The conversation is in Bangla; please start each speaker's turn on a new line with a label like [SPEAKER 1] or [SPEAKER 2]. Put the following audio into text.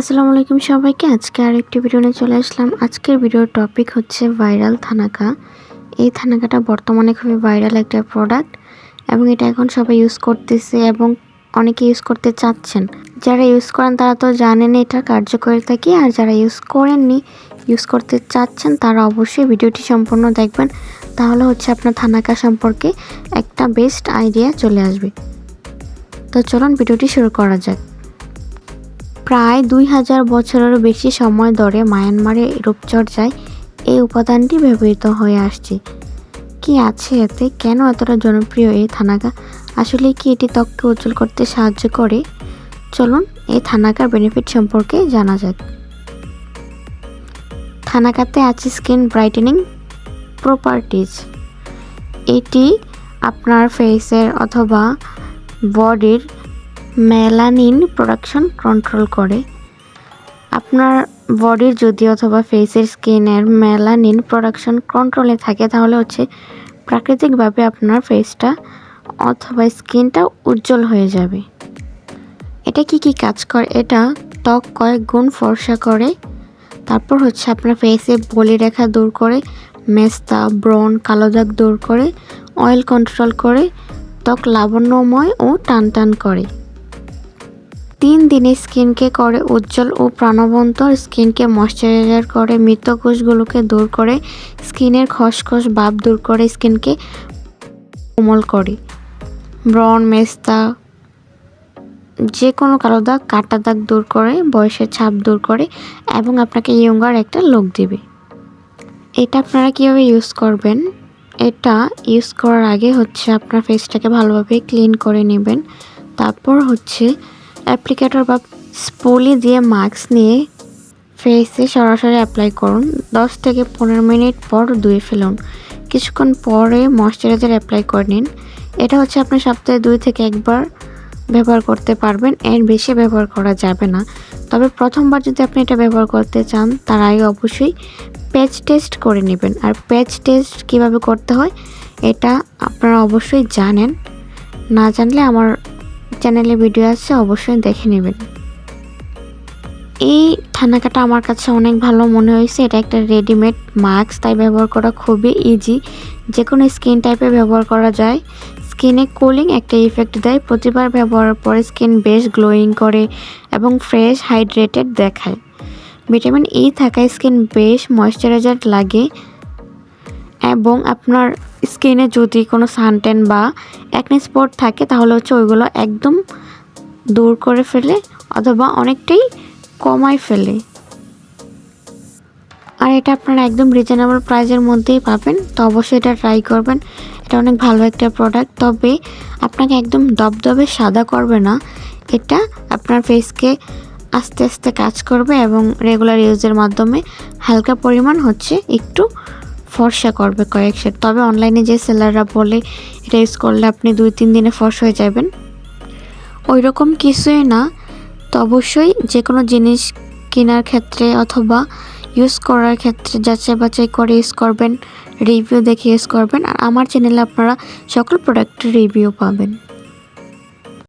[SPEAKER 1] আসসালামু আলাইকুম সবাইকে। আজকে আর একটি ভিডিও নিয়ে চলে আসলাম। আজকের ভিডিওর টপিক হচ্ছে ভাইরাল থানাকা। এই থানাকাটা বর্তমানে খুবই ভাইরাল একটা প্রোডাক্ট এবং এটা এখন সবাই ইউজ করতেছে এবং অনেকে ইউজ করতে চাচ্ছেন। যারা ইউজ করেন, তারা তো জানেন এটার কার্যকারিতা কি। আর যারা ইউজ করেননি ইউজ করতে চাচ্ছেন, তারা অবশ্যই ভিডিওটি সম্পূর্ণ দেখবেন। তাহলে হচ্ছে আপনার থানাকা সম্পর্কে একটা বেস্ট আইডিয়া চলে আসবে। তো চলুন ভিডিওটি শুরু করা যাক। প্রায় দুই হাজার বছরেরও বেশি সময় ধরে মায়ানমারে রূপচর্চায় এই উপাদানটি ব্যবহৃত হয়ে আসছে। কি আছে এতে? কেন এতটা জনপ্রিয় এই থানাকা আসলে কি এটি ত্বককে উজ্জ্বল করতে সাহায্য করে? চলুন এই থানাকার বেনিফিট সম্পর্কে জানা যাক। থানাকাতে আছে স্কিন ব্রাইটেনিং প্রপার্টিজ এটি আপনার ফেসের অথবা বডির মেলানিন প্রোডাকশন কন্ট্রোল করে। আপনার বডির যদি অথবা ফেসের স্কিনের মেলানিন প্রোডাকশন কন্ট্রোলে থাকে, তাহলে হচ্ছে প্রাকৃতিকভাবে আপনার ফেসটা অথবা স্কিনটা উজ্জ্বল হয়ে যাবে। এটা কি কি কাজ করে? এটা ত্বক কয়েক গুণ ফর্সা করে, তারপর হচ্ছে আপনার ফেসে বলি রেখা দূর করে, মেস্তা ব্রন কালো দাগ দূর করে অয়েল কন্ট্রোল করে, ত্বক লাবণ্যময় ও টান টান করে। তিন দিনে স্কিনকে করে উজ্জ্বল ও প্রাণবন্ত, স্কিনকে ময়শ্চারাইজার করে, মৃত কোষগুলোকে দূর করে, স্কিনের খসখস ভাব দূর করে, স্কিনকে কোমল করে। ব্রন মেস্তা যে কোনো কালো দাগ, কাটা দাগ দূর করে, বয়সের ছাপ দূর করে এবং আপনাকে ইয়ঙ্গার একটা লুক দিবে। এটা আপনারা কীভাবে ইউজ করবেন? এটা ইউজ করার আগে হচ্ছে আপনার ফেসটাকে ভালোভাবে ক্লিন করে নেবেন। তারপর হচ্ছে অ্যাপ্লিকেটর বা স্পুলি দিয়ে মাস্ক নিয়ে ফেসে সরাসরি অ্যাপ্লাই করুন। দশ থেকে পনেরো মিনিট পর ধুয়ে ফেলুন। কিছুক্ষণ পরে ময়শ্চারাইজার অ্যাপ্লাই করে নিন। এটা হচ্ছে আপনি সপ্তাহে দুই থেকে একবার ব্যবহার করতে পারবেন। এর বেশি ব্যবহার করা যাবে না। তবে প্রথমবার যদি আপনি এটা ব্যবহার করতে চান, তার আগে অবশ্যই প্যাচ টেস্ট করে নেবেন। আর প্যাচ টেস্ট কীভাবে করতে হয়, এটা আপনারা অবশ্যই জানেন। না জানলে আমার চ্যানেলে ভিডিও আছে, অবশ্যই দেখে নেবেন। এই থানাকাটা আমার কাছে অনেক ভালো মনে হয়েছে। এটা একটা রেডিমেড মাস্ক তাই ব্যবহার করা খুবই ইজি যে কোনো স্কিন টাইপে ব্যবহার করা যায়। স্কিনে কুলিং একটা ইফেক্ট দেয়। প্রতিবার ব্যবহারের পরে স্কিন বেশ গ্লোয়িং করে এবং ফ্রেশ হাইড্রেটেড দেখায়। ভিটামিন ই থাকায় স্কিন বেশ ময়শ্চারাইজার লাগে এবং আপনার স্কিনে যদি কোনো সানটেন বা অ্যাকনে স্পট থাকে, তাহলে হচ্ছে ওইগুলো একদম দূর করে ফেলে অথবা অনেকটাই কমায় ফেলে। আর এটা আপনারা একদম রিজনেবল প্রাইসের মধ্যেই পাবেন, তো অবশ্যই এটা ট্রাই করবেন। এটা অনেক ভালো একটা প্রোডাক্ট তবে আপনাকে একদম দবদবে সাদা করবে না। এটা আপনার ফেসকে আস্তে আস্তে কাজ করবে এবং রেগুলার ইউজের মাধ্যমে হালকা পরিমাণ হচ্ছে একটু ফর্সা করবে কয়েক সেট তবে অনলাইনে যে সেলাররা বলে, এটা ইউজ করলে আপনি দুই, তিন দিনে ফর্স হয়ে যাবেন। ওই রকম কিছুই না। তো অবশ্যই যে কোনো জিনিস কেনার ক্ষেত্রে অথবা ইউজ করার ক্ষেত্রে যাচাই বাছাই করে ইউজ করবেন রিভিউ দেখে ইউজ করবেন। আর আমার চ্যানেলে আপনারা সকল প্রোডাক্টের রিভিউ পাবেন।